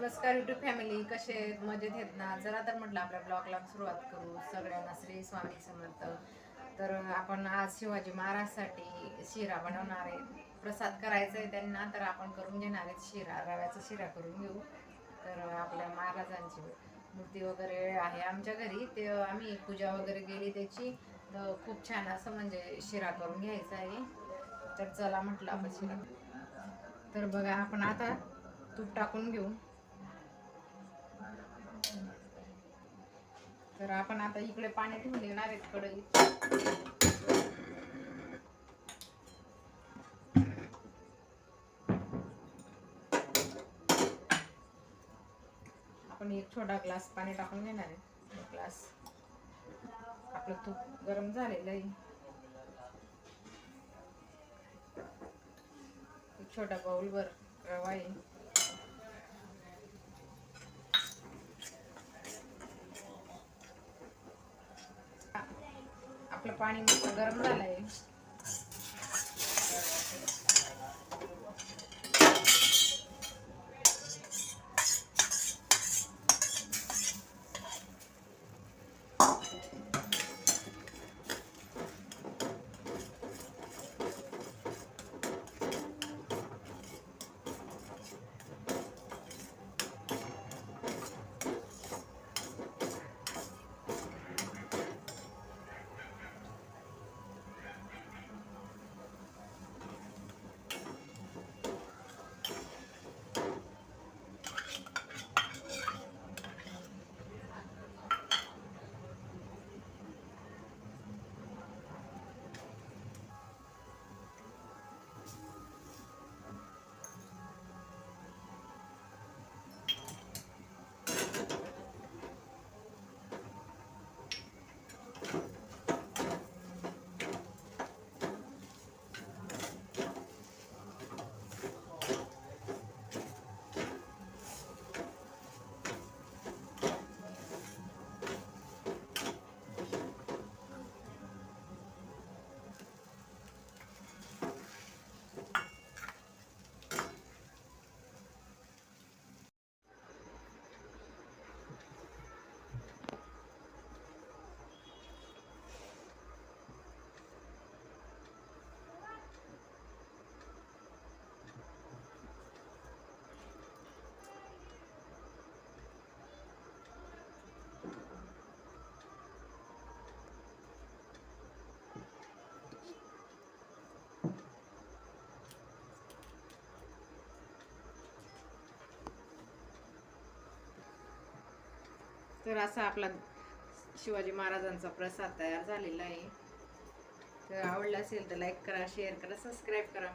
नमस्कार YouTube family कसे आहेत? मजेत आहेत ना? जरा तर म्हटलं आपल्या ब्लॉगला सुरुवात करू. सगळ्यांना श्री स्वामी समर्थ. तर आपण आज शिवाजी महाराजसाठी शिरा बनवणार आहे. प्रसाद करायचा आहे त्यांना तर आपण करून घेणार आहेत शिरा. रव्याचा शिरा करून घेऊ. तर आपल्या महाराजांची मूर्ती वगैरे आहे आमच्या घरी. ते आम्ही पूजा वगैरे केली त्याची. तर खूप छान असं म्हणजे शिरा करून घ्यायचा आहे. तर चला म्हटलं आपण शिरा. तर बघा आपण आता तूप टाकून घेऊ. तर आपण आता इकडे पाणी ठेवून देणार आहेत कढईत आपण एक छोटा ग्लास पाणी टाकून घेणार आहे. ग्लास. आपलं तूप गरम झालेलं आहे. एक छोटा बाउलवर रवा आहे. आपलं पाणी मस्त गरम झालंय. तर असा आपला शिवाजी महाराजांचा प्रसाद तयार झालेला आहे. तर आवडला असेल तर लाईक करा शेअर करा सबस्क्राईब करा.